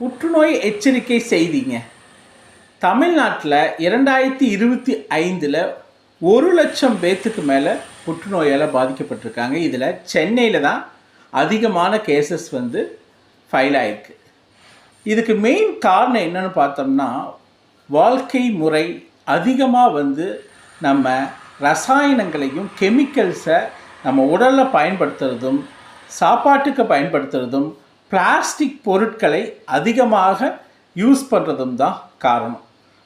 புற்றுநோய் எச்சரிக்கை செய்திங்க. தமிழ்நாட்டில் இரண்டாயிரத்தி இருபத்தி ஐந்தில் ஒரு லட்சம் பேர்த்துக்கு மேலே புற்றுநோயால் பாதிக்கப்பட்டிருக்காங்க. இதில் சென்னையில் தான் அதிகமான கேசஸ் வந்து ஃபைல் ஆயிருக்கு. இதுக்கு மெயின் காரணம் என்னென்னு பார்த்தோம்னா வாழ்க்கை முறை அதிகமாக வந்து நம்ம ரசாயனங்களையும் கெமிக்கல்ஸை நம்ம உடலில் பயன்படுத்துறதும் சாப்பாட்டுக்கு பயன்படுத்துறதும் பிளாஸ்டிக் பொருட்களை அதிகமாக யூஸ் பண்ணுறதும் தான் காரணம்.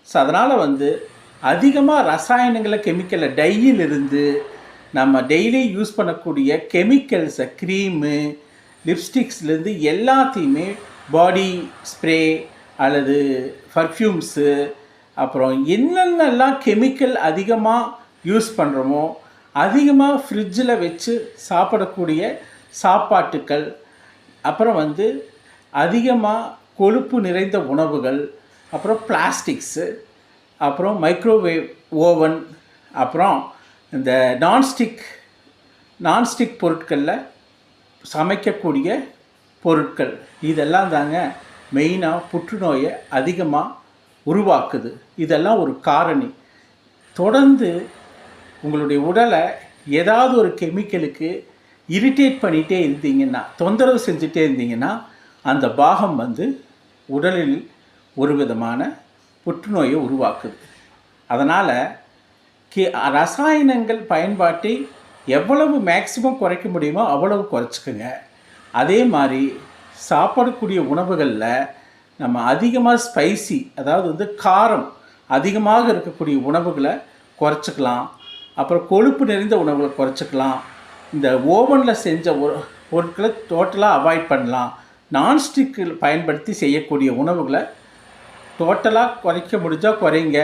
ஸோ அதனால் வந்து அதிகமாக ரசாயனங்களை கெமிக்கலை டையிலிருந்து நம்ம டெய்லி யூஸ் பண்ணக்கூடிய கெமிக்கல்ஸை க்ரீமு லிப்ஸ்டிக்ஸ்லேருந்து எல்லாத்தையுமே பாடி ஸ்ப்ரே அல்லது பர்ஃப்யூம்ஸு அப்புறம் என்னென்னலாம் கெமிக்கல் அதிகமாக யூஸ் பண்ணுறோமோ அதிகமாக ஃப்ரிட்ஜில் வச்சு சாப்பிடக்கூடிய சாப்பாட்டுக்கள் அப்புறம் வந்து அதிகமாக கொழுப்பு நிறைந்த உணவுகள் அப்புறம் பிளாஸ்டிக்ஸு அப்புறம் மைக்ரோவேவ் ஓவன் அப்புறம் இந்த நான்ஸ்டிக் நான்ஸ்டிக் பொருட்களில் சமைக்கக்கூடிய பொருட்கள். இதெல்லாம் தாங்க மெயினாக புற்றுநோயை அதிகமாக உருவாக்குது. இதெல்லாம் ஒரு காரணி. தொடர்ந்து உங்களுடைய உடலை ஏதாவது ஒரு கெமிக்கலுக்கு இரிட்டேட் பண்ணிகிட்டே இருந்தீங்கன்னா தொந்தரவு செஞ்சுட்டே இருந்தீங்கன்னா அந்த பாகம் வந்து உடலில் ஒரு விதமான புற்றுநோயை உருவாக்குது. அதனால் கே ரசாயனங்கள் பயன்பாட்டை எவ்வளவு மேக்சிமம் குறைக்க முடியுமோ அவ்வளவு குறைச்சிக்கோங்க. அதே மாதிரி சாப்பிடக்கூடிய உணவுகளில் நம்ம அதிகமாக ஸ்பைசி அதாவது வந்து காரம் அதிகமாக இருக்கக்கூடிய உணவுகளை குறைச்சிக்கலாம். அப்புறம் கொழுப்பு நிறைந்த உணவுகளை குறைச்சிக்கலாம். இந்த ஓவனில் செஞ்ச பொருட்களை டோட்டலாக அவாய்ட் பண்ணலாம். நான்ஸ்டிக்கில் பயன்படுத்தி செய்யக்கூடிய உணவுகளை டோட்டலாக குறைக்க முடிஞ்சால் குறைங்க.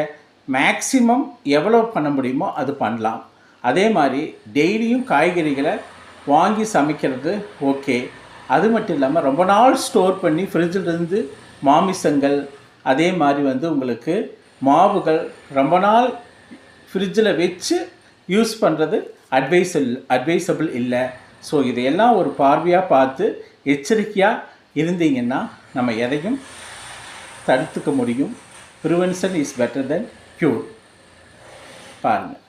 மேக்ஸிமம் எவ்வளோ பண்ண முடியுமோ அது பண்ணலாம். அதே மாதிரி டெய்லியும் காய்கறிகளை வாங்கி சமைக்கிறது ஓகே அது மட்டும் இல்லாமல் ரொம்ப நாள் ஸ்டோர் பண்ணி ஃப்ரிட்ஜில் இருந்து மாமிசங்கள் அதே மாதிரி வந்து உங்களுக்கு மாவுகள் ரொம்ப நாள் ஃப்ரிட்ஜில் வச்சு யூஸ் பண்ணுறது அட்வைசல் அட்வைசபிள் இல்லை. ஸோ இதையெல்லாம் ஒரு பார்வையாக பார்த்து எச்சரிக்கையாக இருந்தீங்கன்னா நம்ம எதையும் தடுத்துக்க முடியும். Prevention is better than cure பாருங்கள்